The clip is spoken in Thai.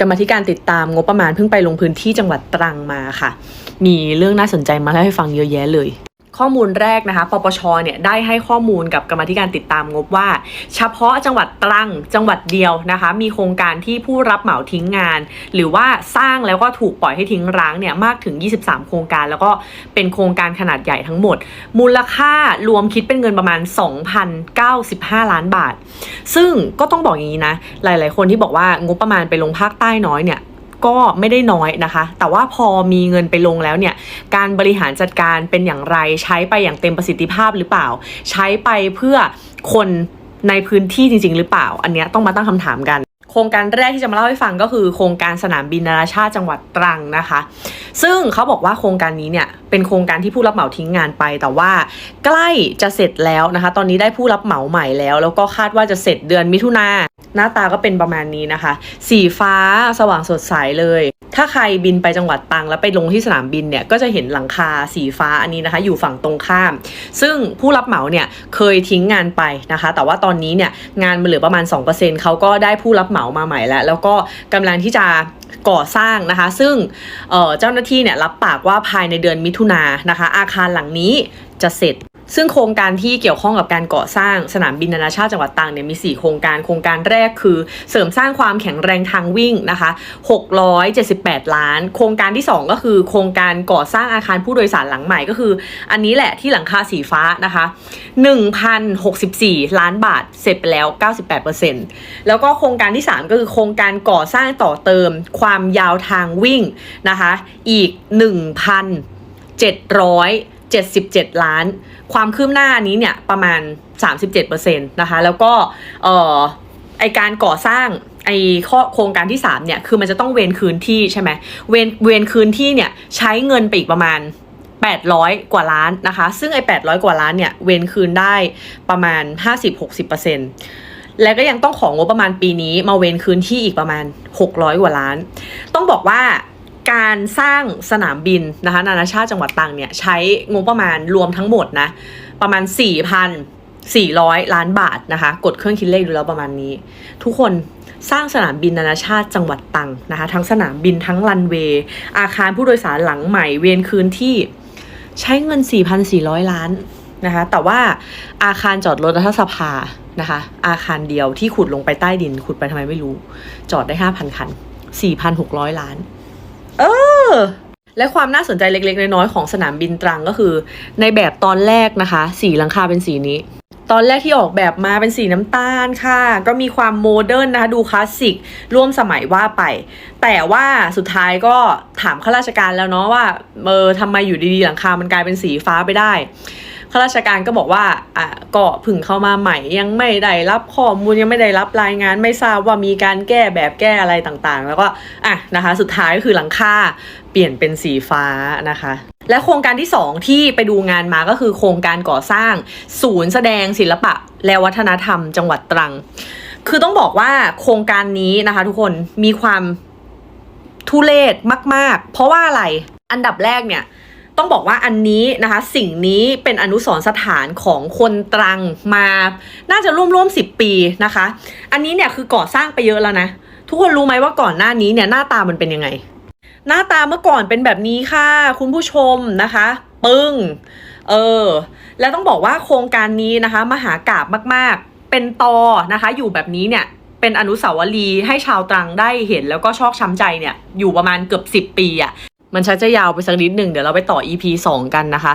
กรรมธิการติดตามงบประมาณเพิ่งไปลงพื้นที่จังหวัดตรังมาค่ะ มีเรื่องน่าสนใจมาเล่าให้ฟังเยอะแยะเลย ข้อมูลแรกนะคะ ปปช เนี่ยได้ให้ข้อมูลกับกรรมธิการติดตามงบว่า เฉพาะจังหวัดตรังจังหวัดเดียวนะคะ มีโครงการที่ผู้รับเหมาทิ้งงาน หรือว่าสร้างแล้วก็ถูกปล่อยให้ทิ้งร้างเนี่ยมากถึง 23 โครงการ แล้วก็เป็นโครงการขนาดใหญ่ทั้งหมด มูลค่ารวมคิดเป็นเงินประมาณ 2,095 ล้านบาท ซึ่งก็ต้องบอกอย่างนี้นะ หลาย ๆ คนที่บอกว่างบประมาณไปลงภาคใต้น้อยเนี่ย ก็ไม่ได้น้อยนะคะ แต่ว่าพอมีเงินไปลงแล้วเนี่ย การบริหารจัดการเป็นอย่างไร ใช้ไปอย่างเต็มประสิทธิภาพหรือเปล่า ใช้ไปเพื่อคนในพื้นที่จริง ๆ หรือเปล่า อันเนี้ยต้องมาตั้งคำถามกัน โครงการแรกที่จะมาเล่าให้ฟังก็คือ โครงการสนามบินนานาชาติจังหวัดตรังนะคะ ซึ่งเขาบอกว่าโครงการนี้เนี่ยเป็นโครงการที่ผู้รับเหมาทิ้งงานไป แต่ว่าใกล้จะเสร็จแล้วนะคะ ตอนนี้ได้ผู้รับเหมาใหม่แล้ว แล้วก็คาดว่าจะเสร็จเดือนมิถุนา หน้าตาก็เป็นประมาณนี้นะคะ สีฟ้าสว่างสดใสเลย ถ้าใครบินไปจังหวัดตังแล้วไปลงที่สนามบินเนี่ยก็จะเห็นหลังคาสีฟ้าอันนี้นะคะ อยู่ฝั่งตรงข้าม ซึ่งผู้รับเหมาเนี่ยเคยทิ้งงานไปนะคะ แต่ว่าตอนนี้เนี่ยงานมันเหลือประมาณ 2%เขาก็ได้ผู้รับเหมามาใหม่แล้ว แล้วก็กำลังที่จะก่อสร้างนะคะ ซึ่งเเจ้าหน้าที่เนี่ยรับปากว่าภายในเดือนมิถุนายนนะคะ อาคารหลังนี้จะเสร็จ ซึ่งโครงการที่เกี่ยวข้องกับการก่อสร้างสนามบินนานาชาติจังหวัดตังเนี่ยมี 4 โครงการ โครงการแรกคือเสริมสร้างความแข็งแรงทางวิ่งนะคะ 678 ล้าน โครงการที่ 2 ก็คือ โครงการก่อสร้างอาคารผู้โดยสารหลังใหม่ก็คือ อันนี้แหละที่หลังคาสีฟ้านะคะ 1,064 ล้านบาทเสร็จไปแล้ว 98%แล้วก็โครงการที่ 3 ก็คือโครงการก่อสร้างต่อเติมความยาวทางวิ่งนะคะ อีก1,700 1,777 ล้าน ความคืบหน้านี้เนี่ยประมาณ 37%นะคะแล้วก็เอ่อไอการก่อสร้างไอข้อโครงการที่ 3 เนี่ยคือมันจะต้องเวนคืนที่ใช่ไหมเวนเวนคืนที่เนี่ยใช้เงินไปอีกประมาณ 800 กว่าล้านนะคะ ซึ่งไอ้800 กว่าล้านเนี่ยเวนคืนได้ประมาณ 50-60%และก็ยังต้องของงบประมาณปีนี้มาเวนคืนที่อีกประมาณ 600 กว่าล้าน ต้องบอกว่า การสร้างสนามบินนะคะนานาชาติจังหวัดตรังเนี่ยใช้งบประมาณรวมทั้งหมดนะประมาณ 4,400 ล้านบาทนะคะ กดเครื่องคิดเลขดูแล้วประมาณนี้ ทุกคนสร้างสนามบินนานาชาติจังหวัดตรังนะคะ ทั้งสนามบินทั้งรันเวย์อาคารผู้โดยสารหลังใหม่เวียนคืนที่ใช้เงิน 4,400 ล้านนะคะ แต่ว่าอาคารจอดรถรัฐสภานะคะ อาคารเดียวที่ขุดลงไปใต้ดิน ขุดไปทำไมไม่รู้ จอดได้ 5,000 คัน 4,600 ล้าน เออ และความน่าสนใจเล็กๆ น้อยๆของสนามบินตรังก็คือ ในแบบตอนแรกนะคะ สีหลังคาเป็นสีนี้ ตอนแรกที่ออกแบบมาเป็นสีน้ำตาลค่ะ ก็มีความโมเดิร์นนะคะ ดูคลาสสิก ร่วมสมัยว่าไป แต่ว่าสุดท้ายก็ถามข้าราชการแล้วเนาะว่าเออทำไมอยู่ดีๆ หลังคามันกลายเป็นสีฟ้าไปได้ ข้าราชการก็บอกว่าอะก็เพึ่งเข้ามาใหม่ยังไม่ได้รับข้อมูลยังไม่ได้รับรายงาน ไม่ทราบว่ามีการแก้แบบแก้อะไรต่างๆ แล้วก็อะนะคะสุดท้ายก็คือหลังคาเปลี่ยนเป็นสีฟ้านะคะและโครงการที่ 2 ที่ไปดูงานมาก็คือโครงการก่อสร้างศูนย์แสดงศิลปะ และวัฒนธรรมจังหวัดตรัง คือต้องบอกว่าโครงการนี้นะคะทุกคนมีความทุเลศมาก ๆ เพราะว่าอะไรอันดับแรกเนี่ย ต้องบอกว่าอันนี้นะคะ สิ่งนี้เป็นอนุสรสถานของคนตรังมา น่าจะร่วมร่วมสิบปีนะคะ อันนี้เนี่ยคือก่อสร้างไปเยอะแล้วนะ ทุกคนรู้ไหมว่าก่อนหน้านี้เนี่ยหน้าตามันเป็นยังไง หน้าตาเมื่อก่อนเป็นแบบนี้ค่ะ คุณผู้ชมนะคะ ปึ้ง เออ แล้วต้องบอกว่าโครงการนี้นะคะ มหากราบมากๆ เป็นตอนะคะ อยู่แบบนี้เนี่ยเป็นอนุสาวรีย์ให้ชาวตรังได้เห็นแล้วก็ชอกช้ำใจเนี่ยอยู่ประมาณเกือบ 10 ปีอะ มันชักจะยาวไปสักนิดหนึ่งเดี๋ยวเราไปต่อ EP 2 กันนะคะ